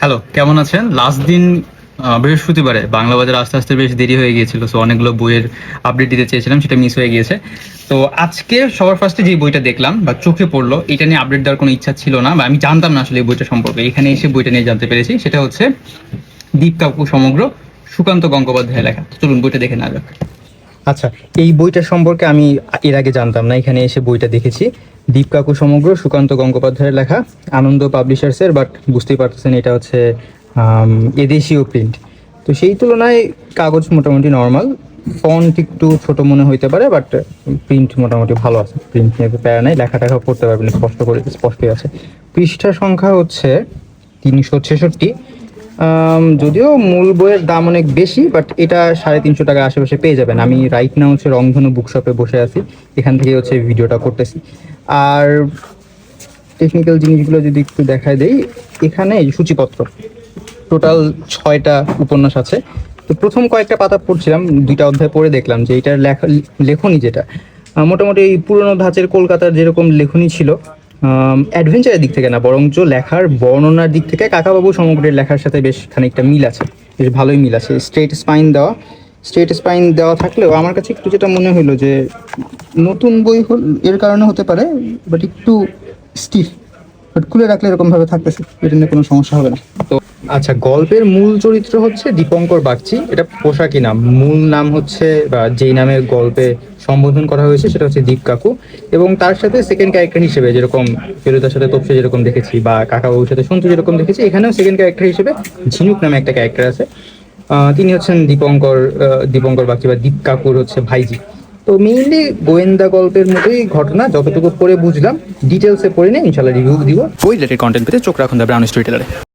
Hello কেমন আছেন? Last দিন বৃহস্পতিবারে বাংলা বাজার আস্তে আস্তে বেশ দেরি হয়ে গিয়েছিল সো অনেকগুলো বইয়ের আপডেট দিতে চেয়েছিলাম, সেটা মিস হয়ে গিয়েছে। তো আজকে সবার ফার্স্টে যে বইটা দেখলাম, বা চোখে পড়ল, এটা নিয়ে আপডেট দেওয়ার কোনো ইচ্ছা ছিল না, বা আমি জানতাম না আসলে এই বইটা সম্পর্কে। এখানে এসে বইটা নিয়ে জানতে পেরেছি, সেটা হচ্ছে দীপ কাকু সমগ্র সুকান্ত গঙ্গোপাধ্যায় লেখা। চলুন বইটা দেখে না যাক। আচ্ছা এই বইটা সম্পর্কে আমি এর আগে জানতাম না, এখানে এসে বইটা দেখেছি। দীপ কাকু সমগ্র সুকান্ত গঙ্গোপাধ্যায়ের লেখা, আনন্দ পাবলিশার্সের বাট বুঝতেই পারতেছেন এটা হচ্ছে এদেশীয় প্রিন্ট তো সেই তুলনায় কাগজ মোটামুটি নর্মাল ফন্ট একটু ছোট মনে হইতে পারে, বাট প্রিন্ট মোটামুটি ভালো আছে। প্রিন্ট নিয়ে প্যারা নাই, লেখা টাখা পড়তে পারবেন, স্পষ্ট করে, স্পষ্টই আছে। পৃষ্ঠা সংখ্যা হচ্ছে তিনশো ছেষট্টি যদিও মূল বইয়ের দাম অনেক বেশি বাট এটা সাড়ে তিনশো টাকা আশেপাশে পেয়ে যাবেন। আমি রাইট নাও হচ্ছে রংধনু বুক শপে বসে আছি। এখান থেকে হচ্ছে ভিডিওটা করতেছি। আর টেকনিক্যাল জিনিসগুলো যদি একটু দেখায় দেই, এখানে সূচিপত্র টোটাল ছয়টা উপন্যাস আছে। তো প্রথম কয়েকটা পাতা পড়ছিলাম, দুইটা অধ্যায় পড়ে দেখলাম যে এটার লেখা লেখনী যেটা। মোটামুটি এই পুরোনো ধাঁচের কলকাতার যেরকম লেখনি ছিল অ্যাডভেঞ্চারের দিক থেকে না, বরঞ্চ লেখার বর্ণনার দিক থেকে কাকাবাবু সমগ্রের লেখার সাথে বেশ খানিকটা মিল আছে, বেশ ভালোই মিল আছে। স্ট্রেট স্পাইন দেওয়া স্ট্রেট স্পাইন দেওয়া থাকলেও আমার কাছে একটু যেটা মনে হলো যে, নতুন বই এর কারণে হতে পারে বাট একটু স্টিফ বাট খুলে রাখলে এরকমভাবে থাকতেছে এটা নিয়ে কোনো সমস্যা হবে না। তো আচ্ছা গল্পের মূল চরিত্র হচ্ছে দীপঙ্কর বাগচি। এটা পোশাকি নাম। মূল নাম হচ্ছে, বা যেই নামের গল্পে সম্বোধন করা হয়েছে, সেটা হচ্ছে দীপ কাকু। এবং তার সাথে সেকেন্ড ক্যারেক্টার হিসেবে যেরকম ফেরুদার সাথে তপসে যেরকম দেখেছি, বা কাকাবাবুর সাথে সন্তু যেরকম দেখেছি, এখানেও সেকেন্ড ক্যারেক্টার হিসেবে ঝিনুক নামে একটা ক্যারেক্টার আছে। তিনি হচ্ছেন দীপঙ্কর দীপঙ্কর বাগচি বা দীপ কাকুর হচ্ছে ভাইজি। তো মেইনলি গোয়েন্দা গল্পের মতোই ঘটনা, যতটুকু পড়ে বুঝলাম। ডিটেলসে পড়ে নিয়ে ইনশাল্লাহ রিভিউ দিব। বই রিলেটেড কন্টেন্ট পেতে চোখ রাখুন দ্য ব্রাউন স্টোরি টেলারে